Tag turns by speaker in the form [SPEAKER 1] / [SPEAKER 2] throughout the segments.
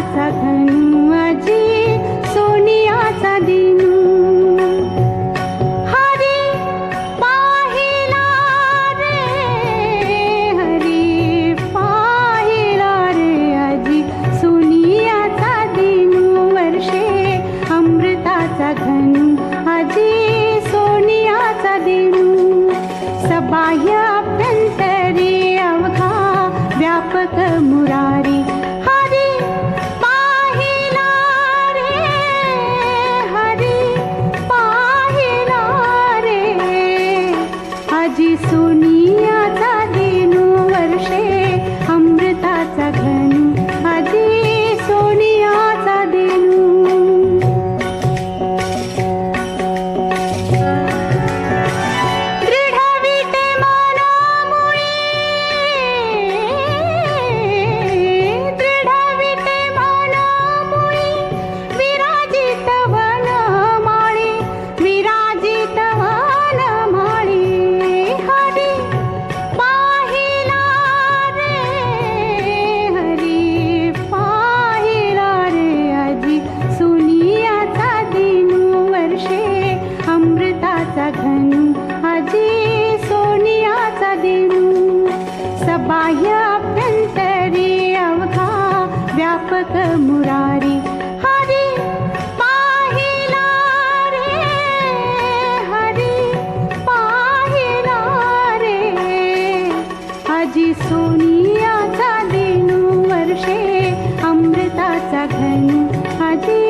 [SPEAKER 1] सोन्याचा धनु आजी सोनियाचा दिनू। हरी पाहिला रे हरी पाहिला रे वर्षे अमृताचा धनु आजी सोनियाचा दिनू। सबाह्या व्यापक मुरारी. हरी पाहिला हरी पाहिला रे आजी सोनियाचा दिनू वर्षे अमृताचा घन. आजी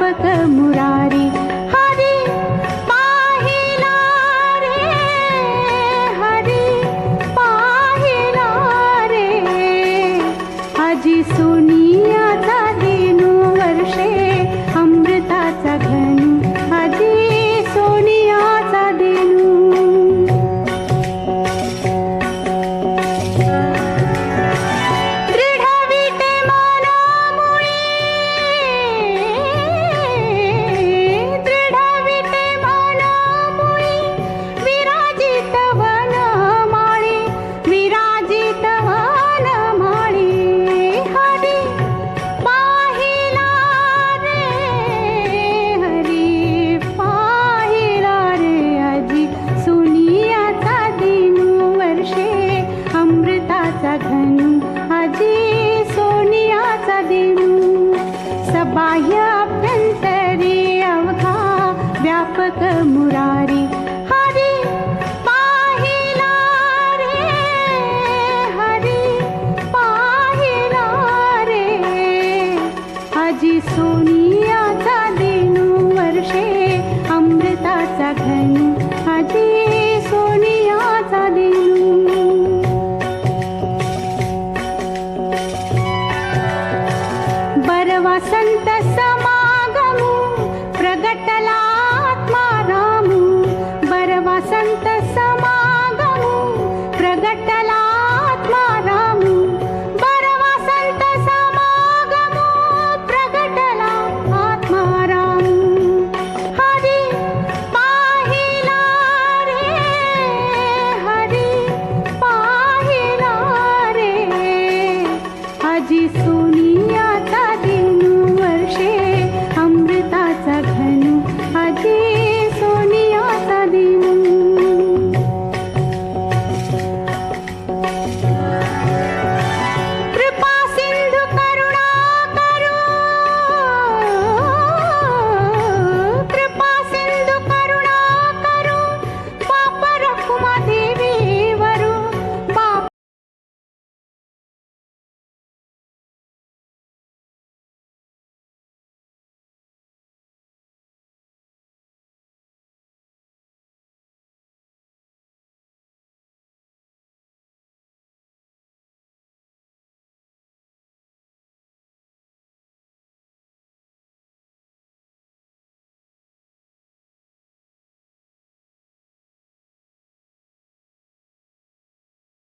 [SPEAKER 1] व्यापक मुरारी बाह्य अभ्यंतरी अवघा व्यापक मुरारी. हरी पाहिला रे हरी पाहिला रे आजी सोनियाचा दिनू वर्षे अमृताचा घनू वसन्त समागम प्रगटलात्मारम्। बसन्त समागम प्रगटलात्मारम्। बसन्त समागम प्रगटला आत्मारम् हरि पाहि नारे हरि पाहि राजिसू